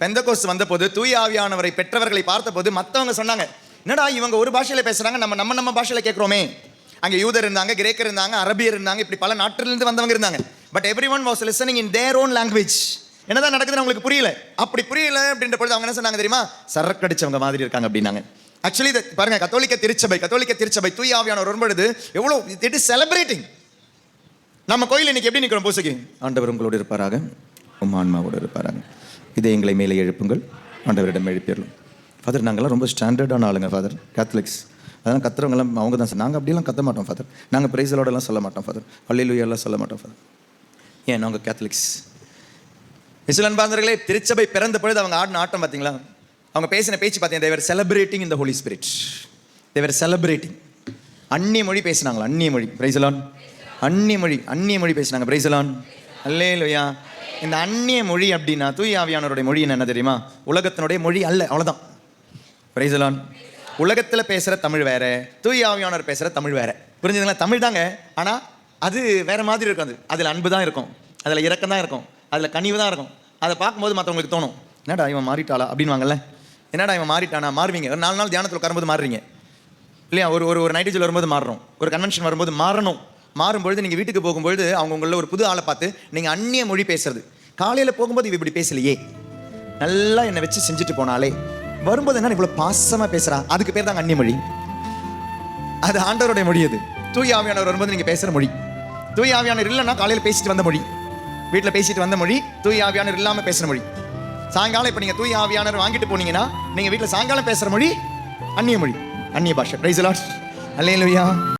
பெந்தகோஸ் வந்தபோது தூய ஆவியானவரை பெற்றவர்களை பார்த்தபோது மற்றவங்க சொன்னாங்க என்னடா இவங்க ஒரு பாஷையில் பேசுகிறாங்க நம்ம நம்ம நம்ம பாஷையில் கேட்குறோமே அங்கே யூதர் இருந்தாங்க கிரேக்கர் இருந்தாங்க அரபியர் இருந்தாங்க இப்படி பல நாட்டிலிருந்து வந்தவங்க இருந்தாங்க. But every one was listening in their own language என்னதான் நடக்குதுன்னு அவங்களுக்கு புரியல. அப்படி புரியல அப்படின்ற பொழுது அவங்க என்ன சொன்னாங்க தெரியுமா? சரக்கு அடிச்சவங்க மாதிரி இருக்காங்க அப்படின்னாங்க. ஆக்சுவலி பாருங்க கத்தோலிக்க திருச்சபை கத்தோலிக்க திருச்சபை தூய ஆவியானவர் வரும்பொழுது எவ்வளோ இட் இஸ் செலிப்ரேட்டிங் நம்ம கோயில் இன்னைக்கு எப்படி நிற்கிறோம் பூசைக்கு? ஆண்டவர் உங்களோடு இருப்பாராக உம் ஆன்மாவோடு இருப்பாராக. இதை எங்களை மேலே எழுப்புங்கள். ஆண்டவரிடம் எழுப்பிடலாம் ஃபாதர் நாங்கள்லாம் ரொம்ப ஸ்டாண்டர்டான ஆளுங்க ஃபாதர் கேத்தலிக்ஸ் அதெல்லாம் கத்துறவங்கலாம் அவங்க தான் சார் நாங்கள் அப்படியெல்லாம் கத்த மாட்டோம் ஃபாதர் நாங்கள் பிரைஸலோடலாம் சொல்ல மாட்டோம் ஃபாதர் பள்ளியிலுயெல்லாம் சொல்ல மாட்டோம் ஃபாதர் ஏன் நாங்கள் கேத்தலிக்ஸ் இஸ்லான் பாந்தர்களே திருச்சபை பிறந்த பொழுது அவங்க ஆடின ஆட்டம் பார்த்தீங்களா அவங்க பேசின பேச்சு பார்த்தீங்க தேவர் செலிப்ரேட்டிங் இந்த holy spirit they were celebrating அந்நிய மொழி பேசினாங்களா? அந்நிய மொழி. பிரைசலான் அந்நிய மொழி அந்நிய மொழி பேசினாங்க. பிரைசலான் அல்லே இல்லையா இந்த அந்நிய மொழி அப்படின்னா தூய் ஆவியானவருடைய மொழி என்ன தெரியுமா? உலகத்தினுடைய மொழி அல்ல அவ்வளோதான் பிரைசலான் உலகத்தில் பேசுகிற தமிழ் வேற தூய் ஆவியானவர் பேசுகிற தமிழ் வேற. புரிஞ்சுதுங்களா? தமிழ் தாங்க ஆனால் அது வேற மாதிரி இருக்கும் அது. அதில் அன்பு தான் இருக்கும் அதில் இறக்கம் தான் இருக்கும் அதில் கனிவு தான் இருக்கும். அதை பார்க்கும்போது மற்றவங்களுக்கு தோணும் என்னடா இவன் மாறிட்டாளா? அப்படின்வாங்கல்ல என்னடா இவன் மாறிட்டானா? மாறுவீங்க. ஒரு நாலு நாள் தியானத்தில் உட்காரும்போது மாறுறீங்க. இல்லையா? ஒரு ஒரு ஒரு நைட்டு வரும்போது மாறுறோம். ஒரு கன்வென்ஷன் வரும்போது மாறணும். மாறும்பொழுது நீங்கள் வீட்டுக்கு போகும்பொழுது அவங்க உங்களில் ஒரு புது ஆளை பார்த்து நீங்கள் அந்நிய மொழி பேசுறது. காலையில் போகும்போது இவ இப்படி பேசலையே. நல்லா என்னை வச்சு செஞ்சுட்டு போனாலே வரும்போது என்ன இவ்வளோ பாசமாக பேசுகிறா அதுக்கு பேர் தாங்க அந்நிய மொழி. அது ஆண்டவருடைய மொழி அது. தூயாவியானவர் வரும்போது நீங்கள் பேசுகிற மொழி. தூயாவியானவர் இல்லைன்னா காலையில் பேசிட்டு வந்த மொழி. வீட்டில் பேசிட்டு வந்த மொழி தூயாவியானவர் இல்லாமல் பேசுகிற மொழி. சாயங்காலம் இப்போ நீங்கள் தூய ஆவியானவர் வாங்கிட்டு போனீங்கன்னா நீங்கள் வீட்டில் சாயங்காலம் பேசுகிற மொழி அந்நிய மொழி. அந்நிய பாஷை. பிரைஸ் லாட் அல்லையா